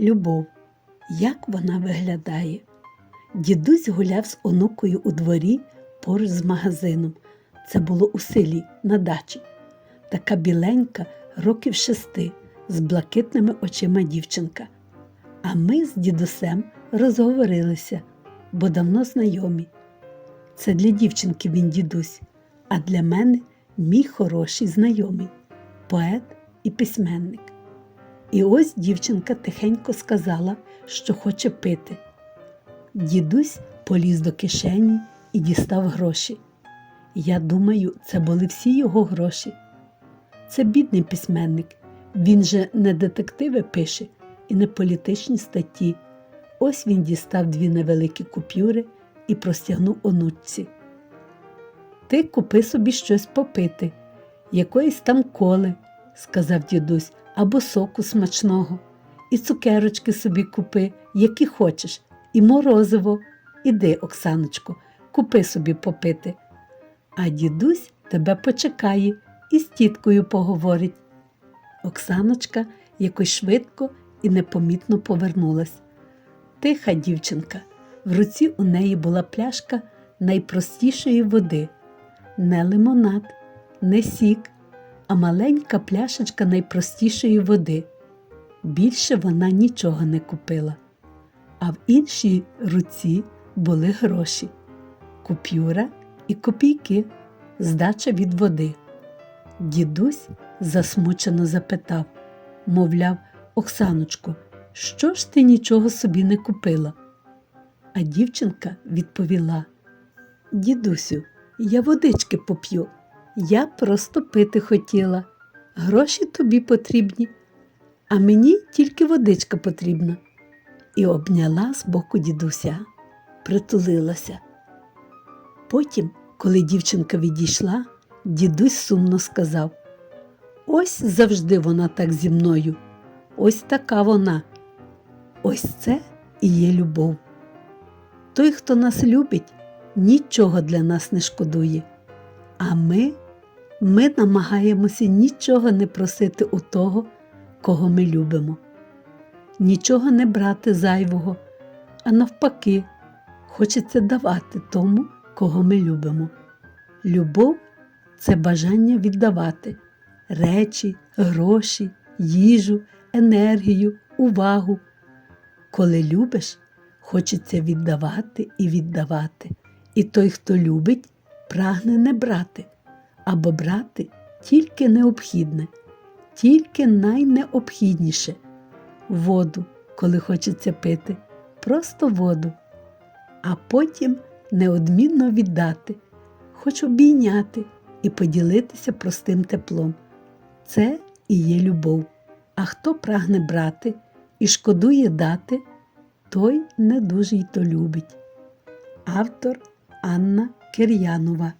Любов. Як вона виглядає? Дідусь гуляв з онукою у дворі поруч з магазином. Це було у селі на дачі. Така біленька, років шести, з блакитними очима дівчинка. А ми з дідусем розговорилися, бо давно знайомі. Це для дівчинки він дідусь, а для мене мій хороший знайомий, поет і письменник. І ось дівчинка тихенько сказала, що хоче пити. Дідусь поліз до кишені і дістав гроші. Я думаю, це були всі його гроші. Це бідний письменник. Він же не детективи пише і не політичні статті. Ось він дістав дві невеликі купюри і простягнув онучці. Ти купи собі щось попити, якоїсь там коли, сказав дідусь, або соку смачного, і цукерочки собі купи, які хочеш, і морозиво. Іди, Оксаночко, купи собі попити. А дідусь тебе почекає і з тіткою поговорить. Оксаночка якось швидко і непомітно повернулась. Тиха дівчинка, в руці у неї була пляшка найпростішої води, не лимонад, не сік, а маленька пляшечка найпростішої води. Більше вона нічого не купила. А в іншій руці були гроші, купюра і копійки, здача від води. Дідусь засмучено запитав, мовляв, Оксаночко, що ж ти нічого собі не купила? А дівчинка відповіла: Дідусю, я водички поп'ю. Я просто пити хотіла. Гроші тобі потрібні, а мені тільки водичка потрібна. І обняла з боку дідуся, притулилася. Потім, коли дівчинка відійшла, дідусь сумно сказав: Ось завжди вона так зі мною, ось така вона. Ось це і є любов. Той, хто нас любить, нічого для нас не шкодує. А ми, ми намагаємося нічого не просити у того, кого ми любимо. Нічого не брати зайвого, а навпаки, хочеться давати тому, кого ми любимо. Любов це бажання віддавати речі, гроші, їжу, енергію, увагу. Коли любиш, хочеться віддавати і віддавати. І той, хто любить, прагне не брати, або брати тільки необхідне, тільки найнеобхідніше воду, коли хочеться пити, просто воду, а потім неодмінно віддати, хоч обійняти і поділитися простим теплом. Це і є любов. А хто прагне брати і шкодує дати, той не дуже й то любить. Автор Анна Кир'янова